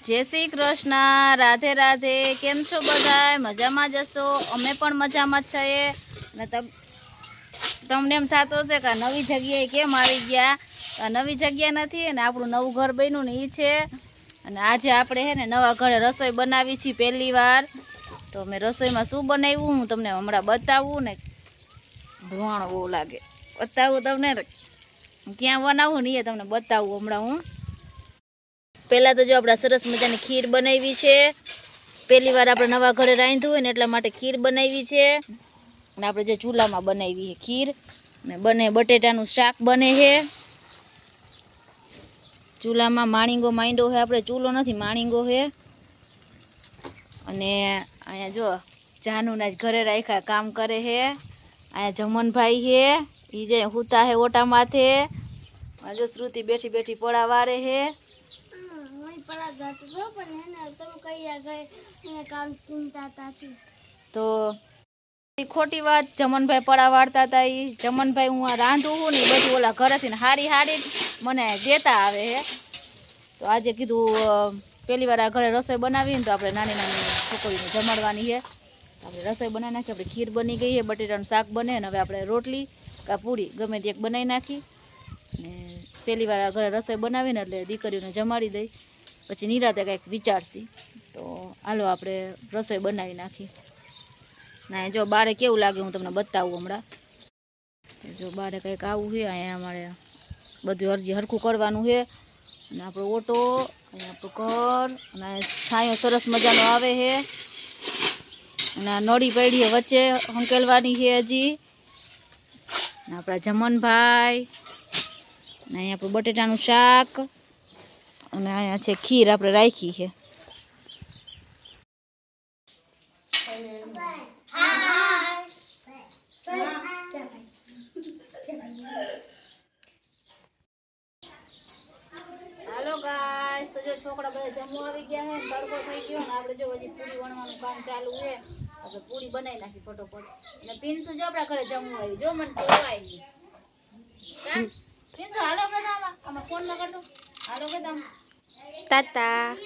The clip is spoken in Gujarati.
જય શ્રી કૃષ્ણ, રાધે રાધે, કેમ છો બધા મજામાં જશો અમે પણ મજામાં છીએ. ને તમ, તમને એમ થતું હશે કે નવી જગ્યાએ કેમ આવી ગયા? નવી જગ્યા નથી અને આપણું નવું ઘર બન્યું ને એ છે. અને આજે આપણે હે ને નવા ઘરે રસોઈ બનાવી છીએ પહેલી વાર. તો મેં રસોઈમાં શું બનાવ્યું હું તમને હમણાં બતાવું ને ધુવાણો બહુ લાગે. બતાવું તમને ક્યાં બનાવું ને એ તમને બતાવું હમણાં હું. પહેલાં તો જો આપણે સરસ મજાની ખીર બનાવી છે. પહેલી વાર આપણે નવા ઘરે રાંધ્યું હોય ને એટલા માટે ખીર બનાવી છે. અને આપણે જો ચૂલામાં બનાવી છે ખીર, ને બને બટેટાનું શાક બને છે. ચૂલામાં માણીંગો માંડ્યો છે આપણે, ચૂલો નથી, માણીંગો છે. અને અહીંયા જો જાનુના જ ઘરે રાખ્યા, કામ કરે છે. અહીંયા જમનભાઈ છે એ જે હુતા હે ઓટા માથે જો શ્રુતિ બેઠી બેઠી પડા વારે છે. તો ઈ ખોટી વાત જમનભાઈ પડા વાળતા હતા એ જમનભાઈ હું આ રાંધું હું ને બધું ઓલા ઘરેથી ને હારી હારી મને દેતા આવે હે. તો આજે કીધું પહેલી વાર આ ઘરે રસોઈ બનાવી ને તો આપણે નાની નાની છોકરીને જમાડવાની છે આપણે રસોઈ બનાવી નાખી, આપણે ખીર બની ગઈ છે બટેટાનું શાક બને અને હવે આપણે રોટલી કા પૂરી, ગમે તે એક બનાવી નાખી. ને પહેલી વાર ઘરે રસોઈ બનાવીને એટલે દીકરીઓને જમાડી દઈ. પછી નિરાતે કંઈક વિચારશી. તો હાલો આપણે રસોઈ બનાવી નાખી. ના જો બારે કેવું લાગે હું તમને બતાવું હમણાં. જો બારે કંઈક આવું છે, અહીંયા અમારે બધું અરજી હરખું કરવાનું છે. અને આપણો ઓટો અહીંયા આપણું ઘર, અને છાંયો સરસ મજાનો આવે છે. અને આ નળી પડીએ વચ્ચે હંકેલવાની છે હજી. આપણા જમનભાઈ ને અહીંયા આપણું બટેટાનું શાક. અને અહીંયા છે ખીર આપણે રાખી છે. છોકરા બધા જમવા આવી ગયા છે તડકો થઈ ગયો ને આપણે જો હજી પૂરી વણવાનું કામ ચાલુ છે. આપણે પૂરી બનાવી નાખી ફટોફટ. અને પીન્સુ જો આપણા ઘરે જમવા આવી. જો મને જોવાય નહીં હાલો બધા આમાં. ફોનમાં કરતો. હાલો કે તમ તાતા